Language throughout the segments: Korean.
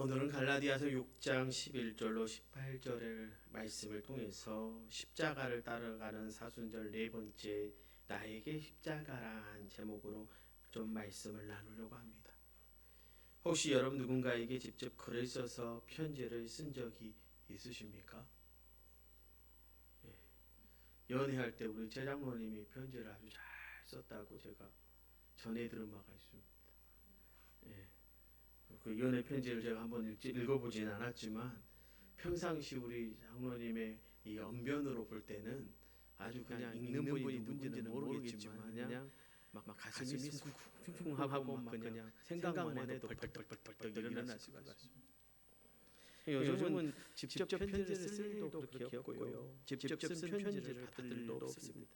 오늘은 갈라디아서 6장 11절로 18절의 말씀을 통해서 십자가를 따라가는 사순절 네 번째 나에게 십자가란 제목으로 좀 말씀을 나누려고 합니다. 혹시 여러분 누군가에게 직접 글을 써서 편지를 쓴 적이 있으십니까? 예. 연애할 때 우리 제장모님이 편지를 아주 잘 썼다고 제가 전해 들은 바가 있습니다. 예. 그 연애 편지를 제가 한번 읽지, 읽어보진 않았지만 평상시 우리 장로님의 이 언변으로 볼 때는 아주 그냥 읽는 분이 누군지는 모르겠지만 그냥 막, 막 가슴이 쿵쿵하고 막 그냥 생각만 해도 벌떡벌떡벌떡 일어날 수가 있습니다. 요즘은 직접 편지를 쓸 일도 그렇게 없고요. 직접 쓴 편지를 받을 일도 없습니다.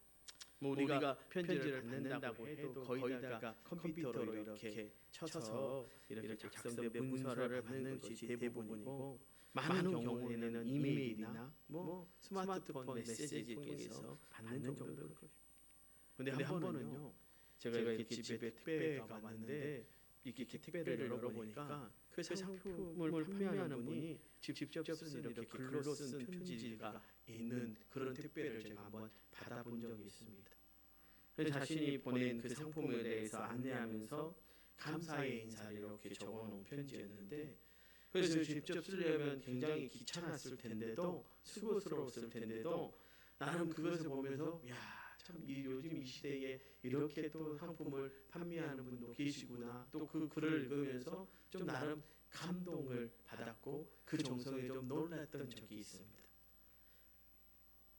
뭐 우리가 편지를 받는다고 해도 거의 다가 컴퓨터로 이렇게 쳐서 이렇게 작성된 문서를 받는 것이 대부분이고 많은 경우에는 이메일이나 뭐 스마트폰 메시지 통해서 받는 정도거든요. 근데 한 번은요. 제가 이렇게 집에 택배가 왔는데 이렇게 택배를 열어보니까 그 상품을 판매하는 분이 직접 쓴 이렇게 글로 쓴 편지가 있는 그런 택배를 제가 한번 받아본 적이 있습니다. 그 자신이 보낸 그 상품에 대해서 안내하면서 감사의 인사를 이렇게 적어놓은 편지였는데 그래서 직접 쓰려면 굉장히 귀찮았을 텐데도 수고스러웠을 텐데도 나는 그것을 보면서 야 참 요즘 이 시대에 이렇게 또 상품을 판매하는 분도 계시구나 또 그 글을 읽으면서 좀 나름 감동을 받았고 그 정성에 좀 놀랐던 적이 있습니다.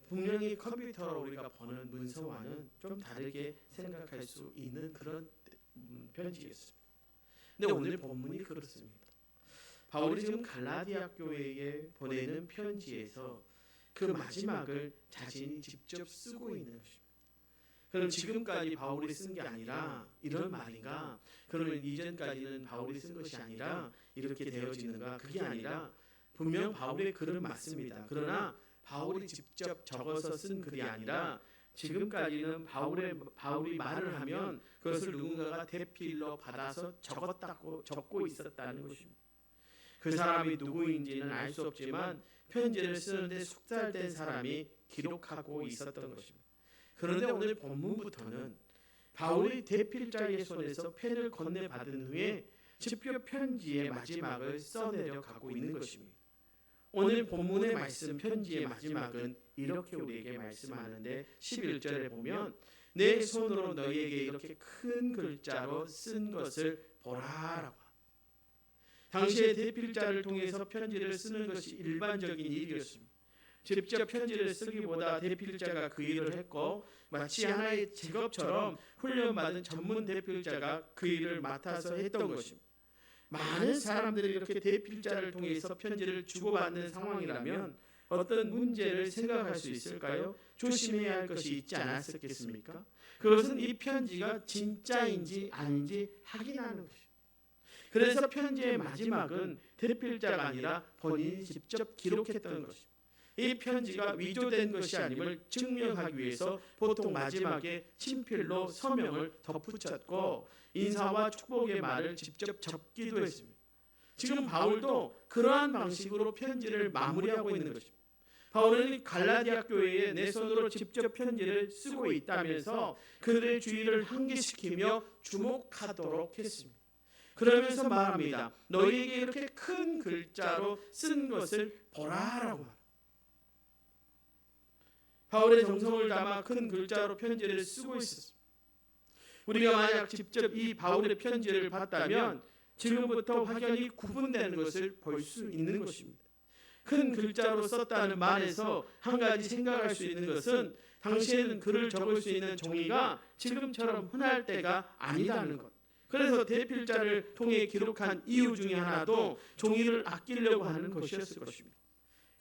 분명히 컴퓨터로 우리가 보는 문서와는 좀 다르게 생각할 수 있는 그런 음, 편지였습니다. 근데 오늘 본문이 그렇습니다. 바울이 지금 갈라디아 교회에 보내는 편지에서 그 마지막을 자신이 직접 쓰고 있는 것입니다. 그럼 지금까지 바울이 쓴 게 아니라 이런 말인가? 그러면 이전까지는 바울이 쓴 것이 아니라 이렇게 되어지는가? 그게 아니라 분명 바울의 글은 맞습니다. 그러나 바울이 직접 적어서 쓴 글이 아니라 지금까지는 바울의 바울이 말을 하면 그것을 누군가가 대필로 받아서 적었다고 적고 있었다는 것입니다. 그 사람이 누구인지는 알 수 없지만 편지를 쓰는데 숙달된 사람이 기록하고 있었던 것입니다. 그런데 오늘 본문부터는 바울이 대필자의 손에서 펜을 건네받은 후에 집표 편지의 마지막을 써내려 가고 있는 것입니다. 오늘 본문의 말씀 편지의 마지막은 이렇게 우리에게 말씀하는데 11절에 보면 내 손으로 너희에게 이렇게 큰 글자로 쓴 것을 보라라고 당시의 대필자를 통해서 편지를 쓰는 것이 일반적인 일이었습니다. 직접 편지를 쓰기보다 대필자가 그 일을 했고 마치 하나의 직업처럼 훈련받은 전문 대필자가 그 일을 맡아서 했던 것입니다. 많은 사람들이 이렇게 대필자를 통해서 편지를 주고받는 상황이라면 어떤 문제를 생각할 수 있을까요? 조심해야 할 것이 있지 않았겠습니까? 그것은 이 편지가 진짜인지 아닌지 확인하는 것입니다. 그래서 편지의 마지막은 대필자가 아니라 본인이 직접 기록했던 것입니다. 이 편지가 위조된 것이 아님을 증명하기 위해서 보통 마지막에 친필로 서명을 덧붙였고 인사와 축복의 말을 직접 적기도 했습니다. 지금 바울도 그러한 방식으로 편지를 마무리하고 있는 것입니다. 바울은 갈라디아 교회에 내 손으로 직접 편지를 쓰고 있다면서 그들의 주의를 환기시키며 주목하도록 했습니다. 그러면서 말합니다. 너희에게 이렇게 큰 글자로 쓴 것을 보라라고 말합니다. 바울의 정성을 담아 큰 글자로 편지를 쓰고 있었습니다. 우리가 만약 직접 이 바울의 편지를 봤다면 지금부터 확연히 구분되는 것을 볼 수 있는 것입니다. 큰 글자로 썼다는 말에서 한 가지 생각할 수 있는 것은 당시에는 글을 적을 수 있는 종이가 지금처럼 흔할 때가 아니다는 것. 그래서 대필자를 통해 기록한 이유 중에 하나도 종이를 아끼려고 하는 것이었을 것입니다.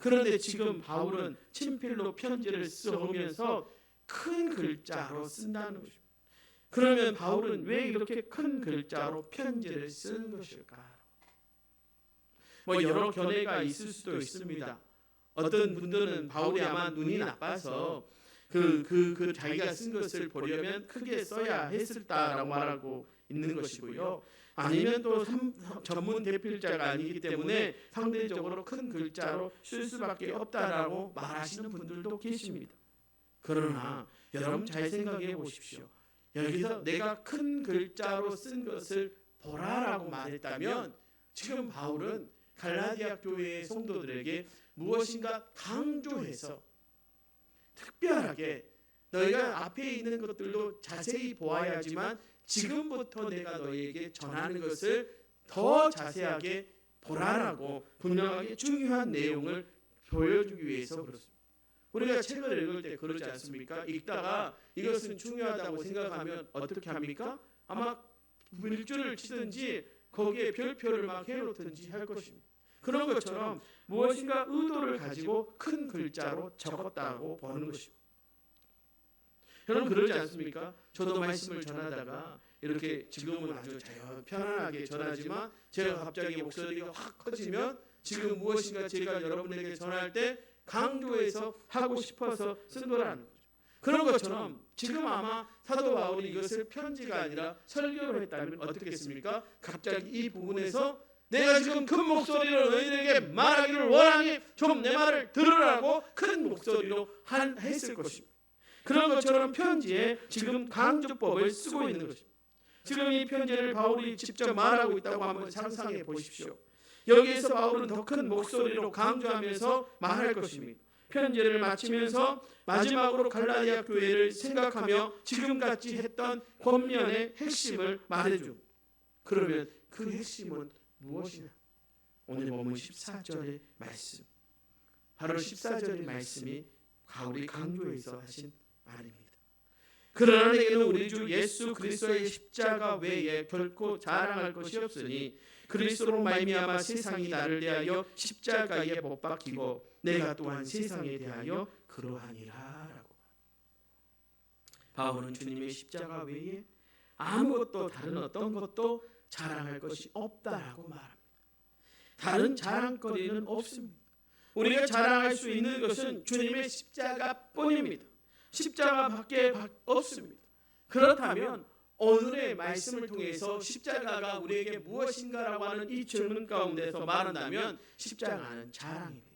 그런데 지금 바울은 친필로 편지를 써오면서 큰 글자로 쓴다는 것입니다. 그러면 바울은 왜 이렇게 큰 글자로 편지를 쓰는 것일까? 뭐 여러 견해가 있을 수도 있습니다. 어떤 분들은 바울이 아마 눈이 나빠서 그, 그, 그 자기가 쓴 것을 보려면 크게 써야 했을다라고 말하고 있는 것이고요. 아니면 또 삼- 전문 대필자가 아니기 때문에 상대적으로 큰 글자로 쓸 수밖에 없다라고 말하시는 분들도 계십니다. 그러나 여러분 잘 생각해 보십시오. 여기서 내가 큰 글자로 쓴 것을 보라라고 말했다면 지금 바울은 갈라디아 교회의 성도들에게 무엇인가 강조해서 특별하게 너희가 앞에 있는 것들도 자세히 보아야지만 지금부터 내가 너희에게 전하는 것을 더 자세하게 보라라고 분명하게 중요한 내용을 보여주기 위해서 그렇습니다. 우리가 책을 읽을 때 그러지 않습니까? 읽다가 이것은 중요하다고 생각하면 어떻게 합니까? 아마 물줄을 치든지 거기에 별표를 막 해놓든지 할 것입니다. 그런 것처럼 무엇인가 의도를 가지고 큰 글자로 적었다고 보는 것입니다. 여러분 그러지 않습니까? 저도 말씀을 전하다가 이렇게 지금은 아주 자유 편안하게 전하지만 제가 갑자기 목소리가 확 커지면 지금 무엇인가 제가 여러분에게 전할 때 강조해서 하고 싶어서 쓴 거라는 거죠. 그런 것처럼 지금 아마 사도 바울이 이것을 편지가 아니라 설교로 했다면 어떻겠습니까? 갑자기 이 부분에서 내가 지금 큰 목소리로 너희들에게 말하기를 원하니 좀 내 말을 들으라고 큰 목소리로 한, 했을 것입니다. 그런 것처럼 편지에 지금 강조법을 쓰고 있는 것입니다. 지금 이 편지를 바울이 직접 말하고 있다고 한번 상상해 보십시오. 여기에서 바울은 더 큰 목소리로 강조하면서 말할 것입니다. 편지를 마치면서 마지막으로 갈라디아 교회를 생각하며 지금같이 했던 권면의 핵심을 말해줍니다. 그러면 그 핵심은 무엇이냐? 오늘 보면 14절의 말씀. 바로 14절의 말씀이 바울이 강조해서 하신 말입니다. 그러나 내게는 우리 주 예수 그리스도의 십자가 외에 결코 자랑할 것이 없으니 그리스도로 말미암아 세상이 나를 대하여 십자가에 못 박히고 내가 또한 세상에 대하여 그러하니라라고. 바울은 주님의 십자가 외에 아무것도 다른 어떤 것도 자랑할 것이 없다라고 말합니다. 다른 자랑거리는 없습니다. 우리가 자랑할 수 있는 것은 주님의 십자가뿐입니다. 십자가밖에 없습니다. 그렇다면 오늘의 말씀을 통해서 십자가가 우리에게 무엇인가라고 하는 이 질문 가운데서 말한다면 십자가는 자랑입니다.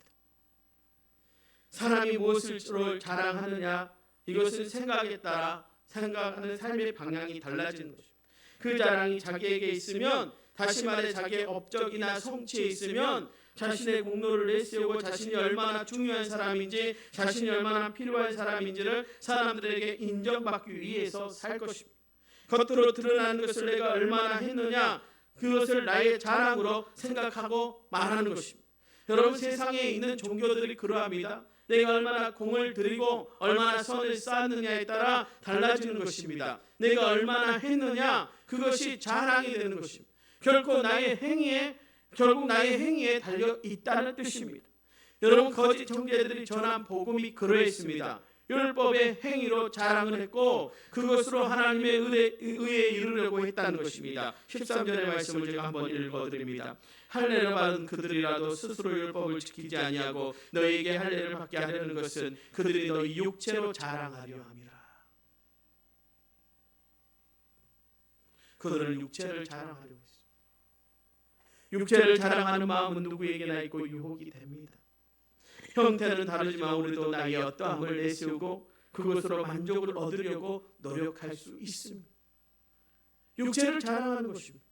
사람이 무엇을 자랑하느냐 이것은 생각에 따라 생각하는 삶의 방향이 달라지는 것입니다. 그 자랑이 자기에게 있으면 다시 말해 자기의 업적이나 성취에 있으면 자신의 공로를 내세우고 자신이 얼마나 중요한 사람인지 자신이 얼마나 필요한 사람인지를 사람들에게 인정받기 위해서 살 것입니다. 겉으로 드러나는 것을 내가 얼마나 했느냐 그것을 나의 자랑으로 생각하고 말하는 것입니다. 여러분 세상에 있는 종교들이 그러합니다. 내가 얼마나 공을 들이고 얼마나 선을 쌓았느냐에 따라 달라지는 것입니다. 내가 얼마나 했느냐 그것이 자랑이 되는 것입니다. 결코 나의 행위에 결국 나의 행위에 달려 있다는 뜻입니다. 여러분 거짓 정죄들이 전한 복음이 그러했습니다. 율법의 행위로 자랑을 했고 그것으로 하나님의 의에, 의에 이르려고 했다는 것입니다. 13절의 말씀을 제가 한번 읽어드립니다. 할례를 받은 그들이라도 스스로 율법을 지키지 아니하고 너희에게 할례를 받게 하려는 것은 그들이 너희 육체로 자랑하려 함이라. 그들은 육체를 했습니다. 육체를 자랑하는 마음은 누구에게나 있고 유혹이 됩니다. 형태는 다르지만 우리도 나의 어떠함을 내세우고 그것으로 만족을 얻으려고 노력할 수 있습니다. 육체를 자랑하는 것입니다.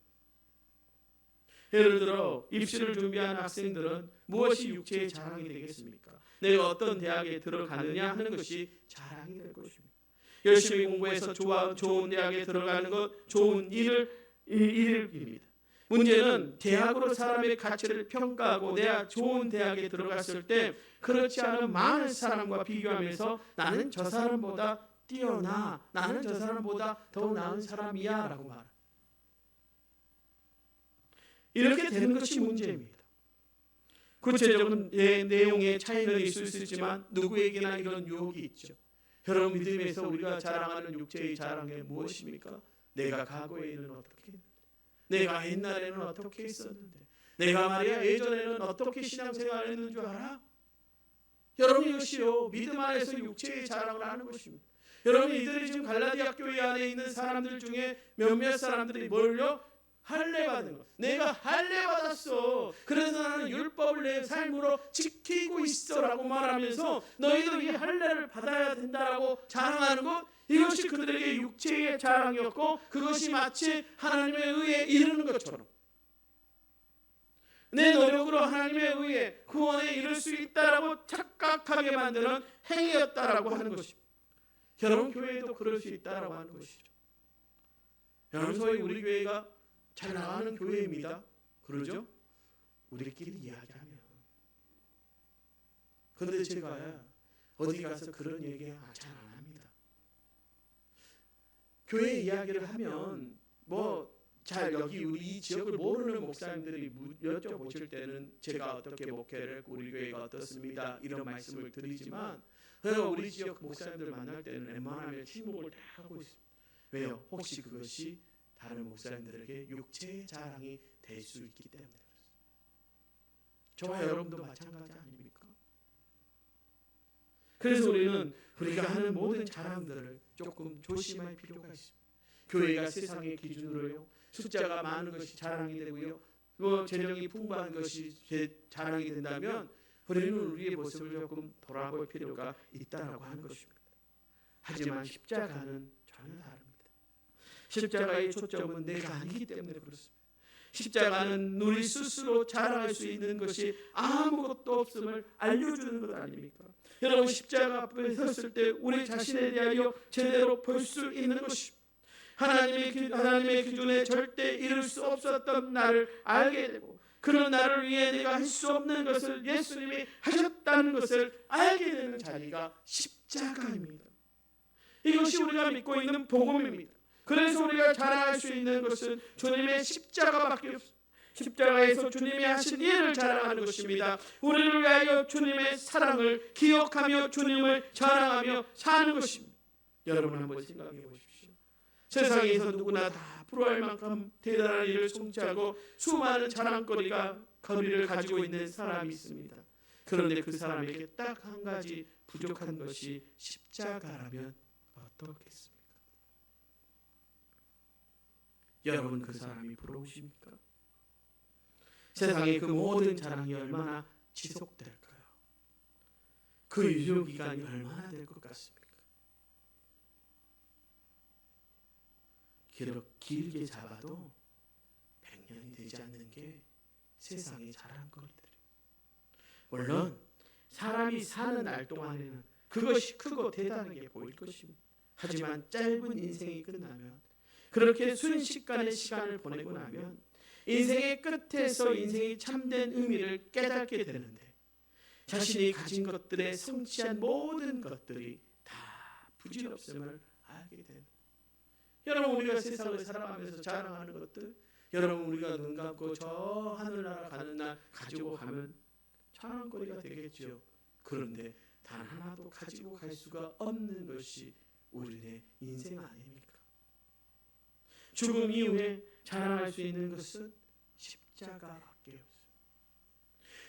예를 들어 입시를 준비한 학생들은 무엇이 육체의 자랑이 되겠습니까? 내가 어떤 대학에 들어가느냐 하는 것이 자랑이 될 것입니다. 열심히 공부해서 좋아, 좋은 대학에 들어가는 것 좋은 일을 일입니다. 문제는 대학으로 사람의 가치를 평가하고 내가 좋은 대학에 들어갔을 때 그렇지 않은 많은 사람과 비교하면서 나는 저 사람보다 뛰어나 나는 저 사람보다 더 나은 사람이야 라고 말 이렇게 되는 것이 문제입니다. 구체적인 내용의 차이는 있을 수 있지만 누구에게나 이런 유혹이 있죠. 여러분 믿음에서 우리가 자랑하는 육체의 자랑이 무엇입니까? 내가 과거에 는 어떻게 했는데 내가 옛날에는 어떻게 했었는데 내가 말이야 예전에는 어떻게 신앙생활을 했는 줄 알아? 여러분 이것이요 믿음 안에서 육체의 자랑을 하는 것입니다. 여러분 이들이 지금 갈라디아 교회 안에 있는 사람들 중에 몇몇 사람들이 뭘요? 할례 받은 거. 내가 할례 받았어. 그래서 나는 율법을 내 삶으로 지키고 있어라고 말하면서 너희도 이 할례를 받아야 된다라고 자랑하는 것 이것이 그들에게 육체의 자랑이었고 그것이 마치 하나님의 의에 이르는 것처럼 내 노력으로 하나님의 의에 구원에 이를 수 있다라고 착각하게 만드는 행위였다라고 하는 것입니다. 여러분 교회도 그럴 수 있다라고 하는 것이죠. 여러분 소위 우리 교회가 잘 나가는 교회입니다. 그러죠? 우리끼리 이야기하면. 그런데 제가 어디 가서 그런 얘기 잘안 합니다. 교회 이야기를 하면 뭐 잘 여기 우리 이 지역을 모르는 목사님들이 무- 여쭤보실 때는 제가 어떻게 목회를 우리 교회가 어떻습니다 이런 말씀을 드리지만 그래서 우리 지역 목사님들 만날 때는 웬만하면 침묵을 다 하고 있습니다. 왜요? 혹시 그것이 다른 목사님들에게 육체의 자랑이 될 수 있기 때문에 그렇습니다. 저와 여러분도 마찬가지 아닙니까? 그래서 우리는 우리가 하는 모든 자랑들을 조금 조심할 필요가 있습니다. 교회가 세상의 기준으로요. 숫자가 많은 것이 자랑이 되고요. 뭐 재능이 풍부한 것이 제 자랑이 된다면 우리는 우리의 모습을 조금 돌아볼 필요가 있다라고 하는 것입니다. 하지만 십자가는 전혀 다릅니다. 십자가의 초점은 내가 아니기 때문에 그렇습니다. 십자가는 우리 스스로 자랑할 수 있는 것이 아무것도 없음을 알려주는 것 아닙니까? 여러분 십자가 앞에 섰을 때 우리 자신에 대하여 제대로 볼 수 있는 것입니다. 하나님의 기, 하나님의 기준에 절대 이룰 수 없었던 나를 알게 되고 그런 나를 위해 내가 할 수 없는 것을 예수님이 하셨다는 것을 알게 되는 자리가 십자가입니다. 이것이 우리가 믿고 있는 복음입니다. 그래서 우리가 자랑할 수 있는 것은 주님의 십자가밖에 없습니다. 십자가에서 주님이 하신 일을 자랑하는 것입니다. 우리를 위하여 주님의 사랑을 기억하며 주님을 자랑하며 사는 것입니다. 여러분 한번 생각해 보십시오. 세상에서 누구나 다 부러워할 만큼 대단한 일을 성취하고 수많은 자랑거리가 거리를 가지고 있는 사람이 있습니다. 그런데 그 사람에게 딱 한 가지 부족한 것이 십자가라면 어떻겠습니까? 여러분 그 사람이 부러우십니까? 세상의 그 모든 자랑이 얼마나 지속될까요? 그 유효 기간이 얼마나 될 것 같습니까? 기록 길게 잡아도 100년이 되지 않는 게 세상의 자랑거리들이에요. 물론 사람이 사는 날 동안에는 그것이 크고 대단하게 보일 것입니다. 하지만 짧은 인생이 끝나면 그렇게 순식간의 시간을 보내고 나면 인생의 끝에서 인생이 참된 의미를 깨닫게 되는데 자신이 가진 것들에 성취한 모든 것들이 다 부질없음을 알게 됩니다. 여러분 우리가 세상을 살아가면서 자랑하는 것들 여러분 우리가 눈 감고 저 하늘나라 가는 날 가지고 가면 자랑거리가 되겠죠. 그런데 단 하나도 가지고 갈 수가 없는 것이 우리의 인생 아닙니까? 죽음 이후에 자랑할 수 있는 것은 십자가밖에 없습니다.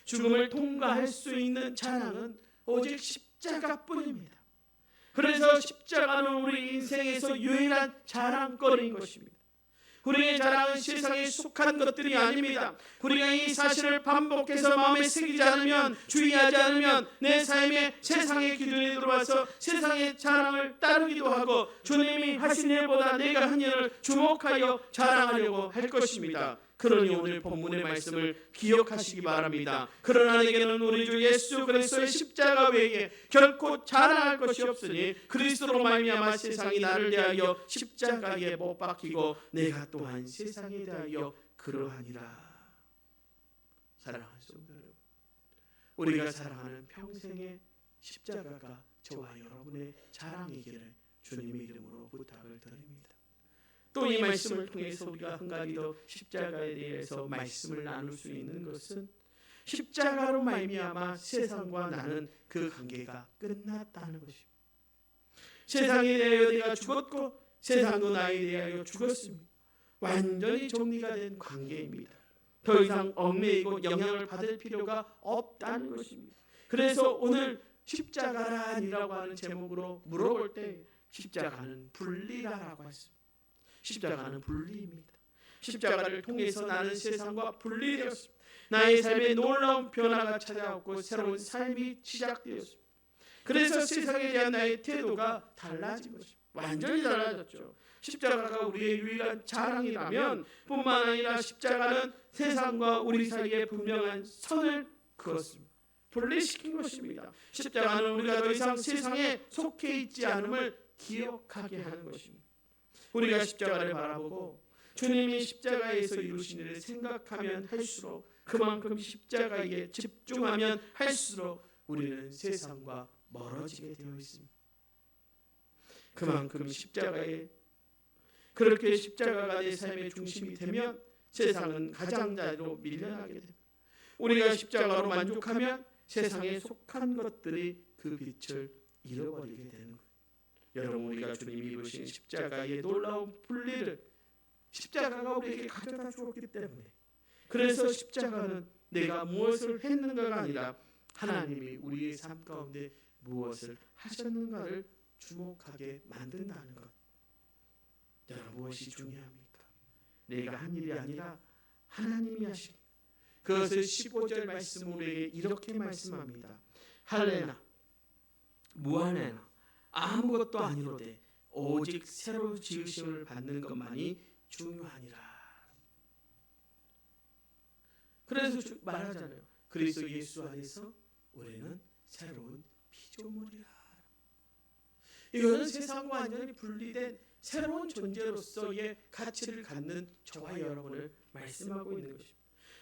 죽음을 통과할 수 있는 자랑은 오직 십자가뿐입니다. 그래서 십자가는 우리 인생에서 유일한 자랑거리인 것입니다. 우리의 자랑은 세상에 속한 것들이 아닙니다. 우리가 이 사실을 반복해서 마음에 새기지 않으면 주의하지 않으면 내 삶에 세상의 기준이 들어와서 세상의 자랑을 따르기도 하고 주님이 하신 일보다 내가 한 일을 주목하여 자랑하려고 할 것입니다. 그러니 오늘 본문의 말씀을 기억하시기 바랍니다. 그러나 내게는 우리 주 예수 그리스도의 십자가 외에 결코 자랑할 것이 없으니 그리스도로 말미암아 세상이 나를 대하여 십자가에 못 박히고 내가 또한 세상에 대하여 그러하니라. 사랑하는 성도 여러분, 우리가 사랑하는 평생의 십자가가 저와 여러분의 자랑이기를 주님의 이름으로 부탁을 드립니다. 또 이 말씀을 통해서 우리가 한 가지 더 십자가에 대해서 말씀을 나눌 수 있는 것은 십자가로 말미암아 세상과 나는 그 관계가 끝났다는 것입니다. 세상에 대하여 내가 죽었고 세상도 나에 대하여 죽었습니다. 완전히 정리가 된 관계입니다. 더 이상 얽매이고 영향을 받을 필요가 없다는 것입니다. 그래서 오늘 십자가란이라고 하는 제목으로 물어볼 때 십자가는 분리라라고 했습니다. 십자가는 분리입니다. 십자가를 통해서 나는 세상과 분리되었습니다. 나의 삶에 놀라운 변화가 찾아왔고 새로운 삶이 시작되었습니다. 그래서 세상에 대한 나의 태도가 달라진 것입니다. 완전히 달라졌죠. 십자가가 우리의 유일한 자랑이라면 뿐만 아니라 십자가는 세상과 우리 사이에 분명한 선을 그었습니다. 분리시킨 것입니다. 십자가는 우리가 더 이상 세상에 속해 있지 않음을 기억하게 하는 것입니다. 우리가 십자가를 바라보고 주님이 십자가에서 이루신 일을 생각하면 할수록 그만큼 십자가에 집중하면 할수록 우리는 세상과 멀어지게 되어 있습니다. 그만큼 십자가에 그렇게 십자가가 내 삶의 중심이 되면 세상은 가장자리로 밀려나게 됩니다. 우리가 십자가로 만족하면 세상에 속한 것들이 그 빛을 잃어버리게 되는 거예요. 여러분 우리가 주님이 입으신 십자가의 놀라운 분리를 십자가가 우리에게 가져다 주었기 때문에 그래서 십자가는 내가 무엇을 했는가가 아니라 하나님이 우리의 삶 가운데 무엇을 하셨는가를 주목하게 만든다는 것. 여러분 무엇이 중요합니까? 내가 한 일이 아니라 하나님이 하신 그것을 15절 말씀 우리에게 이렇게 말씀합니다. 할례나 무할례나 아무것도 아니로되 오직 새로 지으심을 받는 것만이 중요하니라. 그래서 주- 말하잖아요. 그리스도 예수 안에서 우리는 새로운 피조물이라. 이거는 세상과 완전히 분리된 새로운 존재로서의 가치를 갖는 저와 여러분을 말씀하고 있는 것입니다.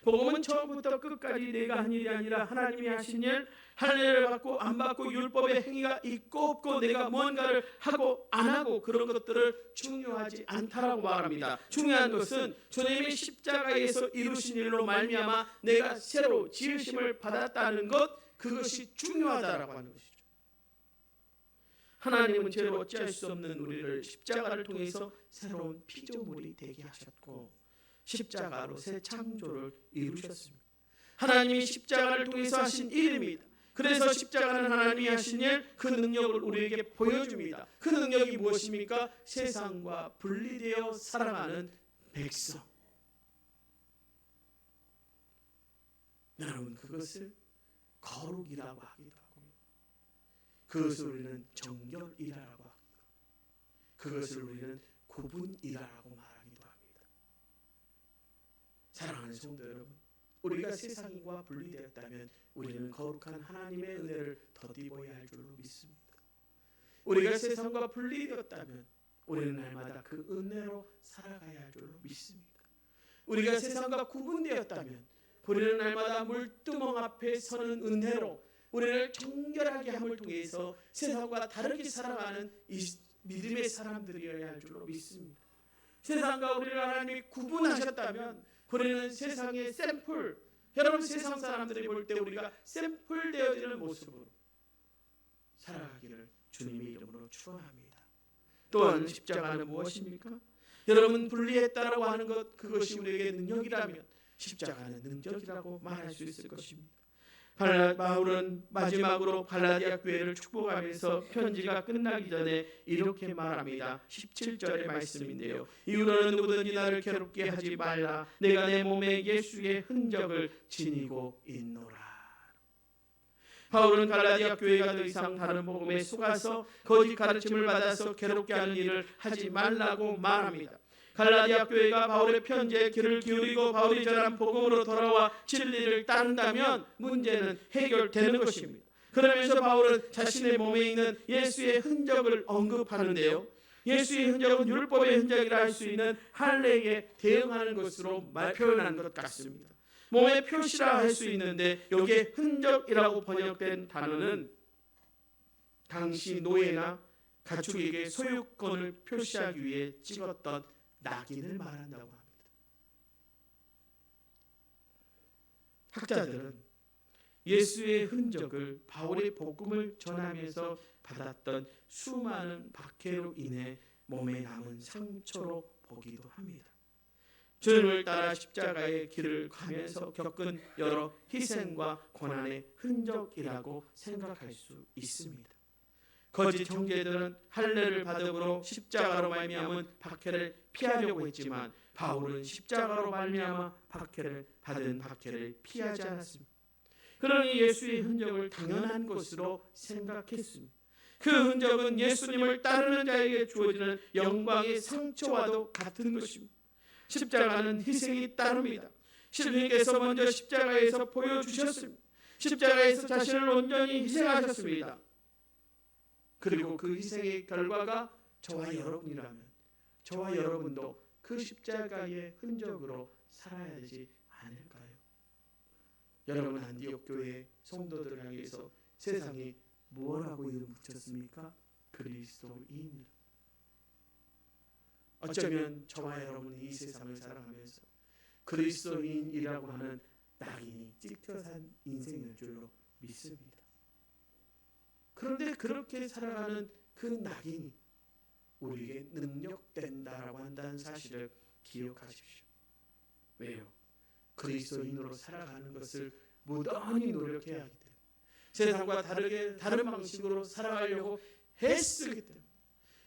복음은 처음부터 끝까지 내가 한 일이 아니라 하나님이 하신 일, 할례를 받고 안 받고 율법의 행위가 있고 없고 내가 뭔가를 하고 안 하고 그런 것들을 중요하지 않다라고 말합니다. 중요한 것은 주님이 십자가에서 이루신 일로 말미암아 내가 새로 지으심을 받았다는 것 그것이 중요하다라고 하는 것이죠. 하나님은 죄를 어찌할 수 없는 우리를 십자가를 통해서 새로운 피조물이 되게 하셨고 십자가로 새 창조를 이루셨습니다. 하나님이 십자가를 통해서 하신 일입니다. 그래서 십자가는 하나님이 하신 일, 그 능력을 우리에게 보여줍니다. 그 능력이 무엇입니까? 세상과 분리되어 살아가는 백성. 여러분 그것을 거룩이라고 하기도 하고요. 그것을 우리는 정결이라고 합니다. 그것을 우리는 구분이라고 말하기도 합니다. 사랑하는 성도 여러분, 우리가 세상과 분리되었다면 우리는 거룩한 하나님의 은혜를 덧입어야 할 줄로 믿습니다. 우리가 세상과 분리되었다면 우리는 날마다 그 은혜로 살아가야 할 줄로 믿습니다. 우리가 세상과 구분되었다면 우리는 날마다 물두멍 앞에 서는 은혜로 우리를 정결하게 함을 통해서 세상과 다르게 살아가는 이 믿음의 사람들이어야 할 줄로 믿습니다. 세상과 우리를 하나님이 구분하셨다면 우리는 세상의 샘플, 여러분 세상 사람들이 볼 때 우리가 샘플 되어지는 모습으로 살아가기를 주님의 이름으로 축원합니다. 또한 십자가는 무엇입니까? 여러분 분리했다라고 하는 것 그것이 우리에게 능력이라면 십자가는 능력이라고 말할 수 있을 것입니다. 발라, 바울은 마지막으로 갈라디아 교회를 축복하면서 편지가 끝나기 전에 이렇게 말합니다. 17절의 말씀인데요. 이유로는 누구든지 나를 괴롭게 하지 말라. 내가 내 몸에 예수의 흔적을 지니고 있노라. 바울은 갈라디아 교회가 더 이상 다른 복음에 속아서 거짓 가르침을 받아서 괴롭게 하는 일을 하지 말라고 말합니다. 갈라디아 교회가 바울의 편지에 귀를 기울이고 바울이 전한 복음으로 돌아와 진리를 따른다면 문제는 해결되는 것입니다. 그러면서 바울은 자신의 몸에 있는 예수의 흔적을 언급하는데요. 예수의 흔적은 율법의 흔적이라 할 수 있는 할례에 대응하는 것으로 말 표현한 것 같습니다. 몸의 표시라 할 수 있는데 여기에 흔적이라고 번역된 단어는 당시 노예나 가축에게 소유권을 표시하기 위해 찍었던 낙인을 말한다고 합니다. 학자들은 예수의 흔적을 바울의 복음을 전하면서 받았던 수많은 박해로 인해 몸에 남은 상처로 보기도 합니다. 주님을 따라 십자가의 길을 가면서 겪은 여러 희생과 고난의 흔적이라고 생각할 수 있습니다. 거짓 형제들은 할례를 받음으로 십자가로 말미암은 박해를 피하려고 했지만 바울은 십자가로 말미암아 박해를 받은 박해를 피하지 않았습니다. 그러니 예수의 흔적을 당연한 것으로 생각했습니다. 그 흔적은 예수님을 따르는 자에게 주어지는 영광의 상처와도 같은 것입니다. 십자가는 희생이 따릅니다. 신님께서 먼저 십자가에서 보여주셨습니다. 십자가에서 자신을 온전히 희생하셨습니다. 그리고 그 희생의 결과가 저와 여러분이라면 저와 여러분도 그 십자가의 흔적으로 살아야 되지 않을까요? 여러분 안디옥 교회 성도들을 향해서 세상이 무엇라고 이름 붙였습니까? 그리스도인. 어쩌면 저와 여러분이 이 세상을 살아가면서 그리스도인이라고 하는 낙인이 찍혀 산 인생일 줄로 믿습니다. 그런데 그렇게 살아가는 그 낙인이 우리에게 능력된다라고 한다는 사실을 기억하십시오. 왜요? 그리스도인으로 살아가는 것을 무던히 노력해야 하기 때문에 세상과 다르게 다른 방식으로 살아가려고 애쓰기 때문에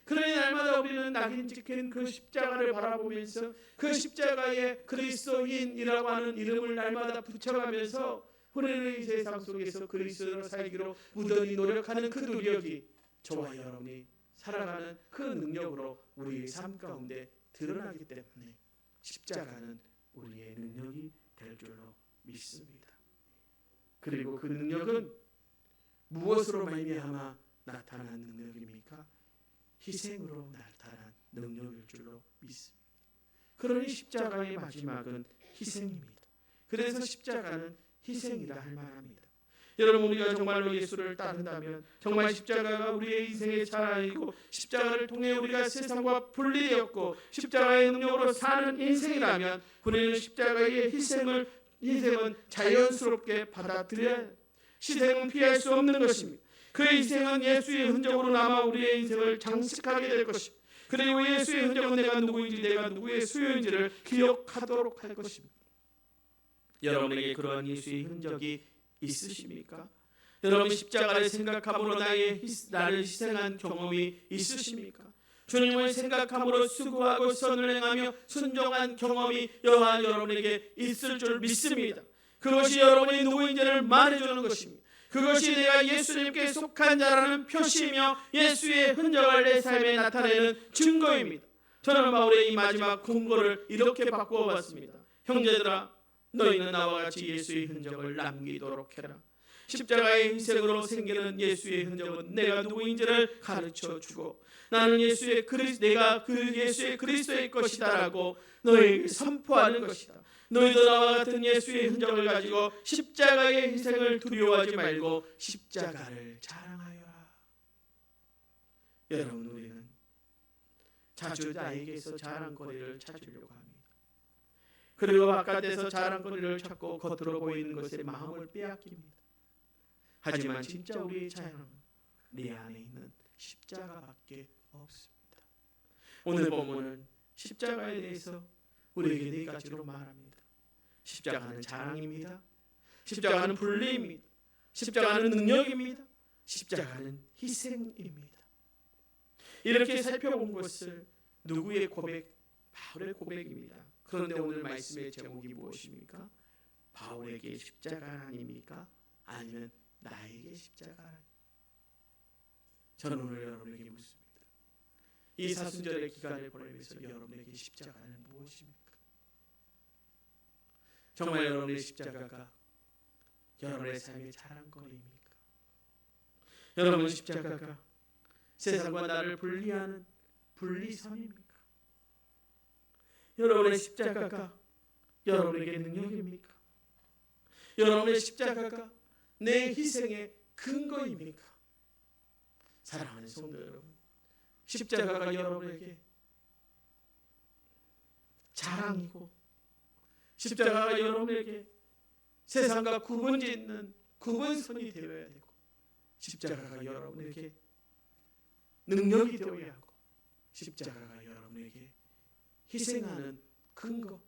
그러니 날마다 우리는 낙인 찍힌 그 십자가를 바라보면서 그 십자가에 그리스도인이라고 하는 이름을 날마다 붙여가면서 이 세상 속에서 그리스도로 살기로 무던히 노력하는 그 노력이 저와 여러분이 살아가는 그 능력으로 우리의 삶 가운데 드러나기 때문에 십자가는 우리의 능력이 될 줄로 믿습니다. 그리고 그 능력은 무엇으로 말미암아 나타난 능력입니까? 희생으로 나타난 능력일 줄로 믿습니다. 그러니 십자가의 마지막은 희생입니다. 그래서 십자가는 희생이라 할 만합니다. 여러분 우리가 정말로 예수를 따른다면 정말 십자가가 우리의 인생의 자랑이고 십자가를 통해 우리가 세상과 분리되었고 십자가의 능력으로 사는 인생이라면 우리는 십자가의 희생을 희생은 자연스럽게 받아들여야 희생은 피할 수 없는 것입니다. 그 희생은 예수의 흔적으로 남아 우리의 인생을 장식하게 될 것입니다. 그리고 예수의 흔적은 내가 누구인지 내가 누구의 수요인지를 기억하도록 할 것입니다. 여러분에게 그러한 예수의 흔적이 있으십니까? 여러분 십자가를 생각함으로 나의 희, 나를 희생한 경험이 있으십니까? 주님을 생각함으로 수고하고 선을 행하며 순종한 경험이 여호와 여러분에게 있을 줄 믿습니다. 그것이 여러분이 누구인지를 말해주는 것입니다. 그것이 내가 예수님께 속한 자라는 표시이며 예수의 흔적을 내 삶에 나타내는 증거입니다. 저는 바울의 이 마지막 공고를 이렇게 바꾸어 봤습니다. 형제들아 너희는 나와 같이 예수의 흔적을 남기도록 해라. 십자가의 희생으로 생기는 예수의 흔적은 내가 누구인지를 가르쳐 주고 나는 예수의 그리스 내가 그 예수의 그리스도의 것이다라고 너희에게 선포하는 것이다. 너희도 나와 같은 예수의 흔적을 가지고 십자가의 희생을 두려워하지 말고 십자가를 자랑하여라. 여러분 우리는 자주 나에게서 자랑거리를 찾으려고 합니다. 그리고 바깥에서 자랑거리를 찾고 겉으로 보이는 것에 마음을 빼앗깁니다. 하지만 진짜 우리의 자랑은 내 안에 있는 십자가밖에 없습니다. 오늘 본문은 십자가에 대해서 우리에게 네 가지로 말합니다. 십자가는 자랑입니다. 십자가는 분리입니다. 십자가는 능력입니다. 십자가는 희생입니다. 이렇게 살펴본 것을 누구의 고백? 바울의 고백입니다. 그런데 오늘 말씀의 제목이 무엇입니까? 바울에게 십자가 아닙니까? 아니면 나에게 십자가? 저는 오늘 여러분에게 묻습니다. 이 사순절의 기간을 보내면서 여러분에게 십자가는 무엇입니까? 정말 여러분의 십자가가 여러분의 삶의 자랑거리입니까? 여러분 십자가가 세상과 나를 분리하는 분리선입니까? 여러분의 십자가가 여러분에게 능력입니까? 여러분의 십자가가 내 희생의 근거입니까? 사랑하는 성도 여러분, 십자가가 여러분에게 자랑이고 십자가가 여러분에게 세상과 구분짓는 구분선이 되어야 되고 십자가가 여러분에게 능력이 되어야 하고 십자가가 여러분에게 희생하는 근거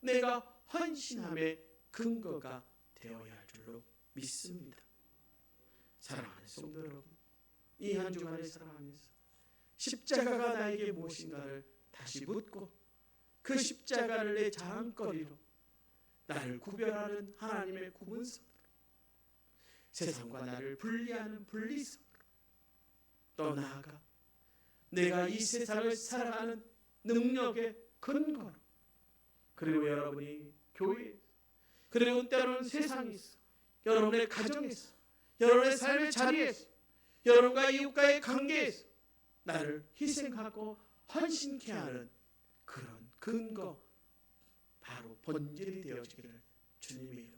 내가 헌신함의 근거가 되어야 할 줄로 믿습니다. 사랑하는 성도 여러분 이 한 주간을 살아가면서 십자가가 나에게 무엇인가를 다시 묻고 그 십자가를 내 자랑거리로 나를 구별하는 하나님의 구분선 세상과 나를 분리하는 분리선 또 나아가 내가 이 세상을 살아가는 능력의 근거로 그리고 여러분이 교회 그리고 때로는 세상에서 여러분의 가정에서 여러분의 삶의 자리에서 여러분과 이웃과의 관계에서 나를 희생하고 헌신케 하는 그런 근거. 바로 본질이 되어지기를 주님의 이름으로